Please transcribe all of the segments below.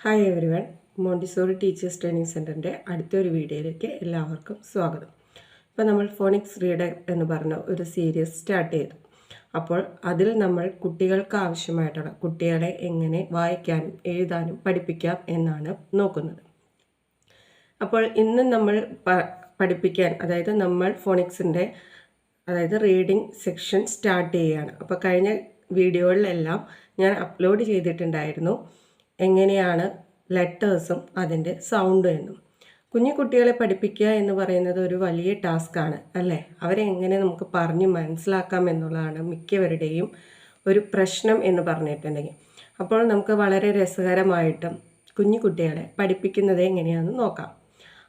Hi everyone Montessori teachers training സെന്ററിന്റെ അടുത്തൊരു വീഡിയോയിലേക്ക് എല്ലാവർക്കും സ്വാഗതം. ഇപ്പോൾ നമ്മൾ ഫോണിക്സ് റീഡർ എന്ന് പറഞ്ഞ ഒരു സീരീസ് സ്റ്റാർട്ട് ചെയ്തു. അപ്പോൾ അതിൽ നമ്മൾ കുട്ടികൾക്ക് ആവശ്യമായിട്ടുള്ള കുട്ടികളെ എങ്ങനെ വായിക്കാനും എഴുതാനും പഠിപ്പിക്കാം എന്നാണ് നോക്കുന്നത്. അപ്പോൾ ഇന്ന് നമ്മൾ പഠിപ്പിക്കാൻ അതായത് നമ്മൾ ഫോണിക്സിന്റെ അതായത് റീഡിംഗ് സെക്ഷൻ സ്റ്റാർട്ട് ചെയ്യുകയാണ് അപ്പോൾ കഴിഞ്ഞ വീഡിയോകളിലെല്ലാം ഞാൻ അപ്ലോഡ് ചെയ്തിട്ടുണ്ടായിരുന്നു. എങ്ങനെയാണ് ലെറ്റേഴ്സും അതിന്റെ സൗണ്ടും എന്നും കുഞ്ഞു കുട്ടികളെ പഠിപ്പിക്കുക എന്ന് പറയുന്നത് ഒരു വലിയ ടാസ്ക്കാണ് അല്ലേ? അവരെ എങ്ങനെ നമുക്ക് പറഞ്ഞ് മനസ്സിലാക്കാം എന്നുള്ളതാണ് മിക്കവരുടെയും ഒരു പ്രശ്നം എന്ന് പറഞ്ഞിട്ടുണ്ടെങ്കിൽ. അപ്പോൾ നമുക്ക് വളരെ രസകരമായിട്ടും കുഞ്ഞു കുട്ടികളെ പഠിപ്പിക്കുന്നത് എങ്ങനെയാണെന്ന് നോക്കാം.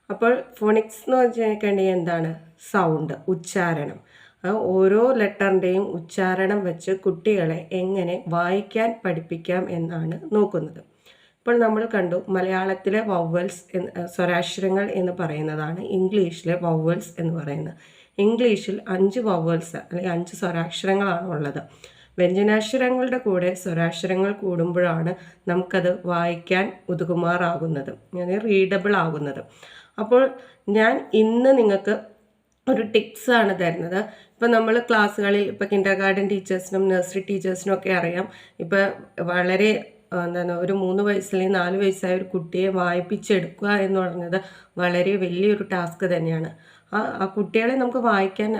അപ്പോൾ ഫോണിക്സ് എന്ന് വെച്ചിട്ടുണ്ടെങ്കിൽ എന്താണ്? സൗണ്ട് ഉച്ചാരണം. ഓരോ ലെറ്ററിന്റെയും ഉച്ചാരണം വെച്ച് കുട്ടികളെ എങ്ങനെ വായിക്കാൻ പഠിപ്പിക്കാം എന്നാണ് നോക്കുന്നത്. ഇപ്പോൾ നമ്മൾ കണ്ടു മലയാളത്തിലെ വവ്വൽസ് എന്ന് സ്വരാക്ഷരങ്ങൾ എന്ന് പറയുന്നതാണ് ഇംഗ്ലീഷിലെ വവ്വൽസ് എന്ന് പറയുന്നത്. ഇംഗ്ലീഷിൽ അഞ്ച് വവ്വൽസ് അല്ലെങ്കിൽ അഞ്ച് സ്വരാക്ഷരങ്ങളാണ് ഉള്ളത്. വ്യഞ്ജനാക്ഷരങ്ങളുടെ കൂടെ സ്വരാക്ഷരങ്ങൾ കൂടുമ്പോഴാണ് നമുക്കത് വായിക്കാൻ ഉതുകുമാറാകുന്നത് അങ്ങനെ റീഡബിൾ ആകുന്നത്. അപ്പോൾ ഞാൻ ഇന്ന് നിങ്ങൾക്ക് ഒരു ടിപ്സ് ആണ് തരുന്നത്. ഇപ്പം നമ്മൾ ക്ലാസ്സുകളിൽ ഇപ്പോൾ കിൻഡർ ഗാർഡൻ ടീച്ചേഴ്സിനും നഴ്സറി ടീച്ചേഴ്സിനും ഒക്കെ അറിയാം. ഇപ്പോൾ വളരെ എന്താണ് ഒരു മൂന്ന് വയസ്സിലെയും നാല് വയസ്സായ ഒരു കുട്ടിയെ വായിപ്പിച്ചെടുക്കുക എന്ന് പറഞ്ഞത് വളരെ വലിയൊരു ടാസ്ക് തന്നെയാണ്. ആ ആ കുട്ടികളെ നമുക്ക് വായിക്കാൻ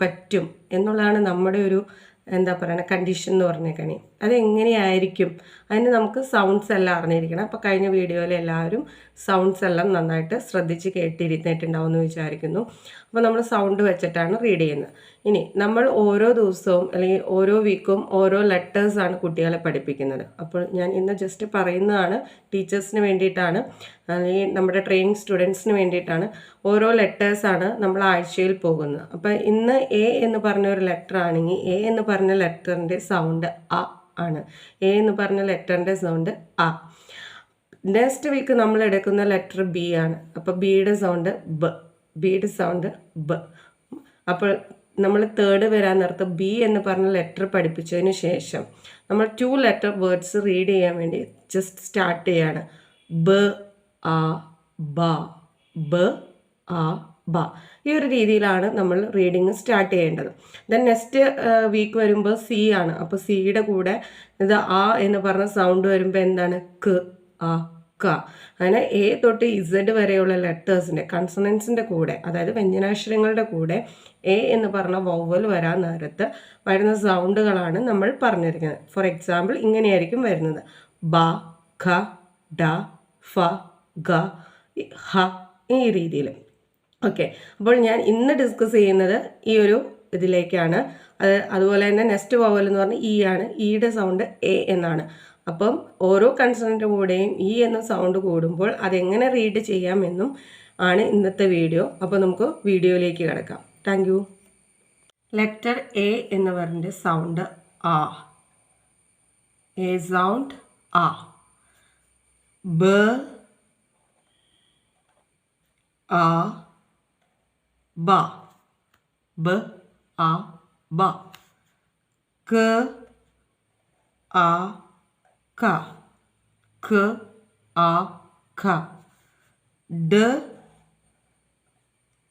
പറ്റും എന്നുള്ളതാണ് നമ്മുടെ ഒരു എന്താ പറയുക കണ്ടീഷൻ എന്ന് പറഞ്ഞേക്കണേ. അതെങ്ങനെയായിരിക്കും? അതിന് നമുക്ക് സൗണ്ട്സ് എല്ലാം അറിഞ്ഞിരിക്കണം. അപ്പോൾ കഴിഞ്ഞ വീഡിയോയിൽ എല്ലാവരും സൗണ്ട്സ് എല്ലാം നന്നായിട്ട് ശ്രദ്ധിച്ച് കേട്ടിരുന്നിട്ടുണ്ടാവും എന്ന് വിചാരിക്കുന്നു. അപ്പോൾ നമ്മൾ സൗണ്ട് വെച്ചിട്ടാണ് റീഡ് ചെയ്യുന്നത്. ഇനി നമ്മൾ ഓരോ ദിവസവും അല്ലെങ്കിൽ ഓരോ വീക്കും ഓരോ ലെറ്റേഴ്സാണ് കുട്ടികളെ പഠിപ്പിക്കുന്നത്. അപ്പോൾ ഞാൻ ഇന്ന് ജസ്റ്റ് പറയുന്നതാണ് ടീച്ചേഴ്സിന് വേണ്ടിയിട്ടാണ് അല്ലെങ്കിൽ നമ്മുടെ ട്രെയിനിങ് സ്റ്റുഡൻസിന് വേണ്ടിയിട്ടാണ് ഓരോ ലെറ്റേഴ്സാണ് നമ്മൾ ആഴ്ചയിൽ പോകുന്നത്. അപ്പോൾ ഇന്ന് എ എന്ന് പറഞ്ഞ ഒരു ലെറ്റർ ആണെങ്കിൽ എ എന്ന് പറഞ്ഞ ലെറ്ററിന്റെ സൗണ്ട് അ ആണ്. എ എന്ന് പറഞ്ഞ ലെറ്ററിന്റെ സൗണ്ട് അ നെക്സ്റ്റ് വീക്ക് നമ്മൾ എടുക്കുന്ന ലെറ്റർ ബി ആണ്. അപ്പോൾ ബിയുടെ സൗണ്ട് ബ ബിയുടെ സൗണ്ട് ബ അപ്പോൾ നമ്മൾ തേർഡ് വരാൻ നേരത്ത് ബി എന്ന് പറഞ്ഞ ലെറ്റർ പഠിപ്പിച്ചതിന് ശേഷം നമ്മൾ ടു ലെറ്റർ വേർഡ്സ് റീഡ് ചെയ്യാൻ വേണ്ടി ജസ്റ്റ് സ്റ്റാർട്ട് ചെയ്യാണ്. ബ ആ ബ ബ ആ ബ. ഈ ഒരു രീതിയിലാണ് നമ്മൾ റീഡിങ് സ്റ്റാർട്ട് ചെയ്യേണ്ടത്. ദെൻ നെക്സ്റ്റ് വീക്ക് വരുമ്പോൾ സി ആണ്. അപ്പോൾ സിയുടെ കൂടെ ഇത് ആ എന്ന് പറഞ്ഞ സൗണ്ട് വരുമ്പോൾ എന്താണ്? ക് ആ ക. അങ്ങനെ എ തൊട്ട് ഇസഡ് വരെയുള്ള ലെറ്റേഴ്സിന്റെ കൺസണൻസിന്റെ കൂടെ അതായത് വ്യഞ്ജനാക്ഷരങ്ങളുടെ കൂടെ എ എന്ന് പറഞ്ഞ വൗവൽ വരാൻ നേരത്ത് വരുന്ന സൗണ്ടുകളാണ് നമ്മൾ പറഞ്ഞിരിക്കുന്നത്. ഫോർ എക്സാമ്പിൾ ഇങ്ങനെയായിരിക്കും വരുന്നത്. ബ ഖ ഡ ഫ ഗ ഹ ഈ രീതിയിൽ ഓക്കെ അപ്പോൾ ഞാൻ ഇന്ന് ഡിസ്കസ് ചെയ്യുന്നത് ഈ ഒരു ഇതിലേക്കാണ്. അത് അതുപോലെ തന്നെ നെക്സ്റ്റ് വവൽ എന്ന് പറഞ്ഞാൽ ഇ ആണ്. ഇയുടെ സൗണ്ട് എ എന്നാണ്. അപ്പം ഓരോ കൺസണന്റെ കൂടെയും ഇ എന്ന സൗണ്ട് കൂടുമ്പോൾ അതെങ്ങനെ റീഡ് ചെയ്യാമെന്നും ആണ് ഇന്നത്തെ വീഡിയോ അപ്പോൾ നമുക്ക് വീഡിയോയിലേക്ക് കിടക്കാം. താങ്ക് ലെറ്റർ എ എന്ന് പറഞ്ഞ സൗണ്ട് ആ. എ സൗണ്ട് ആ. ബ ആ. ബ ബ ആ ബ ക ആ ക ഖ ആ ഖ ഡ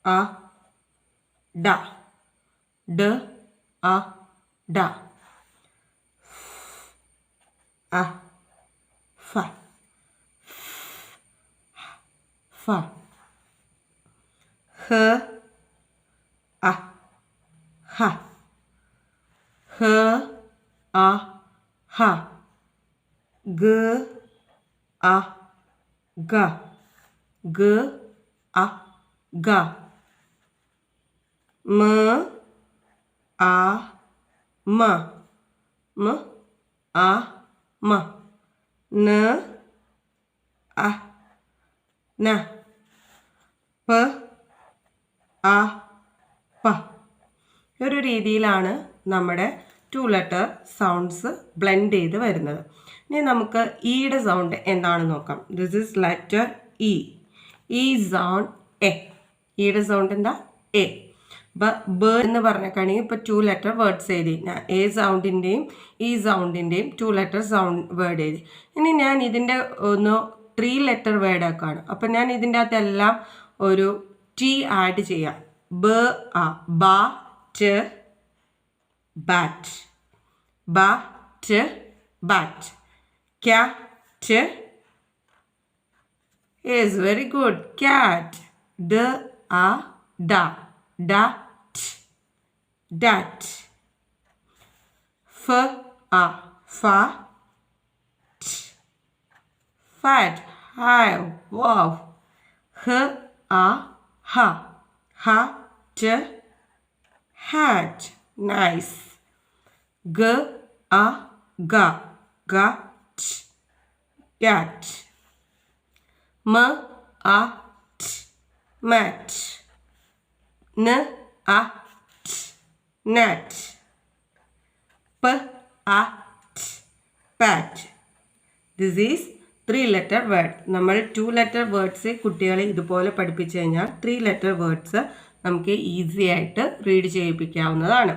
ആ ഡ ഡ ആ ഡ ആ ഫ ഫ ഹ അ ഹ ഹ അ ഹ ഗ അ ഗ ഗ അ ഗ മ ആ മ മ ആ മ ന അ ന പ ആ പ ഒരു രീതിയിലാണ് നമ്മുടെ ടു ലെറ്റർ സൗണ്ട്സ് ബ്ലെൻഡ് ചെയ്ത് വരുന്നത്. ഇനി നമുക്ക് ഇയുടെ സൗണ്ട് എന്താണെന്ന് നോക്കാം. This is letter E E sound A ഇയുടെ സൗണ്ട് എന്താ? എ ബ ബ എന്ന് പറഞ്ഞേക്കാണെങ്കിൽ ഇപ്പോൾ ടു ലെറ്റർ വേർഡ്സ് എഴുതി. ഞാൻ എ സൗണ്ടിന്റെയും ഇ സൗണ്ടിന്റെയും ടു ലെറ്റർ സൗണ്ട് വേർഡ് എഴുതി. ഇനി ഞാൻ ഇതിന്റെ ഒന്ന് ത്രീ ലെറ്റർ വേർഡൊക്കെയാണ് അപ്പം ഞാൻ ഇതിന്റെ അകത്തെല്ലാം ഒരു ടി ആഡ് ചെയ്യാം. ബ ആ ബ ട് bat. Bat bat. Cat is very good. Cat d a da. Da t dat. F a fa t. Fat Hi. wow. H a ha. Ha t hat. Nice. G a ga gat gat. M a t. Mat. N a t. Net. P a t. Pat. This is three letter word നമ്മൾ two letter words കുട്ടികളെ ഇതുപോലെ പഠിപ്പിച്ചു കഴിഞ്ഞാൽ three letter words നമുക്ക് easy ആയിട്ട് read ചെയ്യിപ്പിക്കാവുന്നതാണ്.